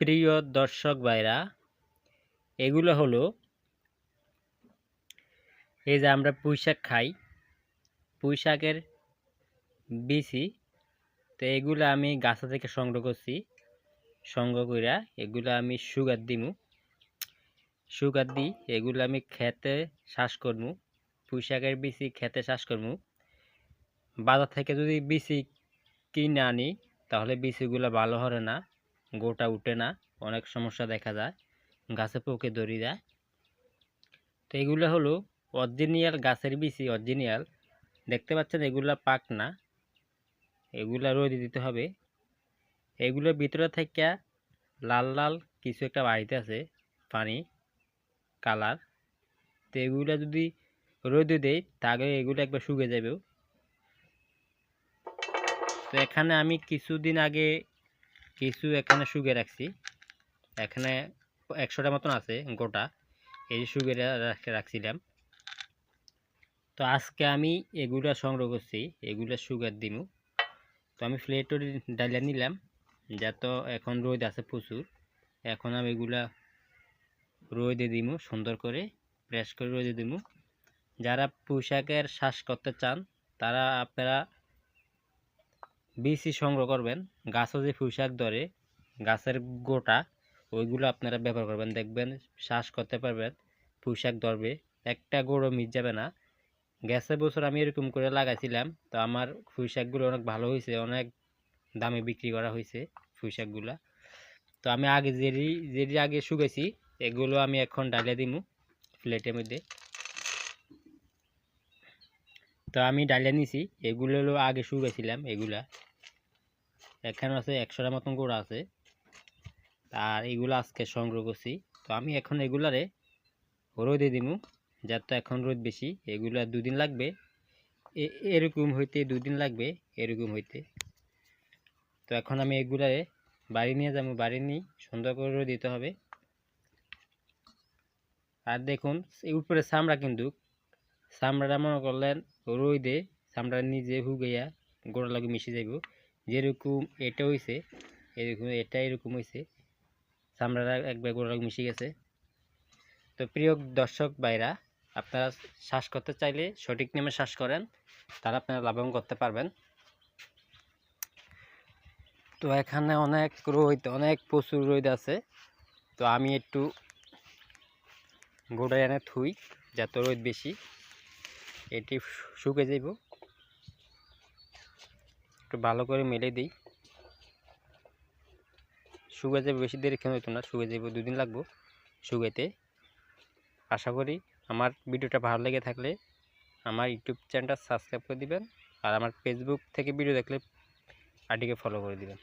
প্রিয় দর্শক ভাইরা, এগুলো হলো, এই যে আমরা পুঁই শাক খাই পুঁই শাকের বিচি, তো এগুলো আমি গাছা থেকে সংগ্রহ করছি, সংগ্রহ কইরা এগুলো আমি সুগার দিমু। সুগার দিই, এগুলো আমি খেতে শ্বাস করমু পুঁই শাকের বিচি খেতে শ্বাস করমু। বাজার থেকে যদি বিচি কিনে আনি, তাহলে বিচিগুলো ভালো হবে না। গোটা উঠে না, অনেক সমস্যা দেখা যায়। গাছে পোকে ধরে যায় তো এগুলো হলো অরিজিনাল গাছের বিচি, অরিজিনাল। দেখতে পাচ্ছেন এগুলা পাক না। এগুলা রোদে দিতে হবে। এগুলোর ভিতরে থেকে লাল লাল কিছু একটা বাড়িতে আছে, পানি, কালার। তো এগুলো যদি রোদে দেয় তাহলে এগুলো একবার শুকে যাবে তো এখানে আমি কিছুদিন আগে কিছু এখানে শুকে রাখছি। এখানে একশোটা মতন আছে গোটা। এই শুকে রাখছিলাম। তো আজকে আমি এগুলা সংগ্রহ করছি, এগুলা সুগার দিমু। তো আমি ফ্লেটও ডালিয়া নিলাম, যা তো এখন রোদ আছে প্রচুর। এখন আমি এগুলা রোদে দিমু, সুন্দর করে প্রেস করে রোদে দিমু। যারা পোশাকের শ্বাস করতে চান, তারা আপনারা বিসি সংগ্রহ করবেন, গাছও যে পোশাক ধরে, গাছের গোটা, ওইগুলো আপনারা ব্যবহার করবেন। দেখবেন শ্বাস করতে পারবেন পোশাক ধরবে, একটা গোড়ো মিট যাবে না। গ্যাসের বছর আমি এরকম করে লাগাইছিলাম, তো আমার পুঁই শাকগুলো অনেক ভালো হয়েছে, অনেক দামে বিক্রি করা হয়েছে পুঁই শাকগুলো তো আমি আগে যেরি যেরি আগে শুকেছি এগুলো আমি এখন ডালিয়ে দিমু প্লেটের মধ্যে। তো আমি ডালিয়া নিছি, এগুলো হলো আগে শুকেছিলাম এগুলা। এখানে আছে একশোটার মতন গোড়া আছে, আর এগুলো আজকে সংগ্রহ করছি। তো আমি এখন এগুলারে রোদে দিমু যার তো এখন রোদ বেশি, এগুলো দুদিন লাগবে। এরকম হইতে দুদিন লাগবে, এরকম হইতে। তো এখন আমি এগুলারে বাড়ি নিয়ে যাব, বাড়ি নিয়ে সুন্দর করে রোদ দিতে হবে। আর দেখুন উপরে চামড়া কিন্তু চামড়াটা মনে করলেন রোদে চামড়া নিজে হুগাইয়া গোড়া লাগে মিশে যাইব। যেরকম এটা হয়েছে এরকম এটা এরকম হয়েছে চামড়াটা একবার গোড়া লাগে মিশে গেছে। তো প্রিয় দর্শক ভাইরা, আপনারা শ্বাস করতে চাইলে সঠিক নেমে শ্বাস করেন তারা আপনারা লাভবান করতে পারবেন। তো এখানে অনেক রোদ, অনেক প্রচুর রোদ আছে। তো আমি একটু গোড়া এনে থুই, যত রোদ বেশি। এটি শুকে যাব একটু ভালো করে মেলে দিই। শুকে যাবে বেশি দেরি কেন হইতো না, শুকে যাইব, দুদিন লাগবো শুকাইতে। আশা করি আমার ভিডিওটা ভালো লেগে থাকলে আমার ইউটিউব চ্যানেলটা সাবস্ক্রাইব করে দিবেন আর আমার ফেসবুক থেকে ভিডিও দেখলে আইডিকে ফলো করে দিবেন।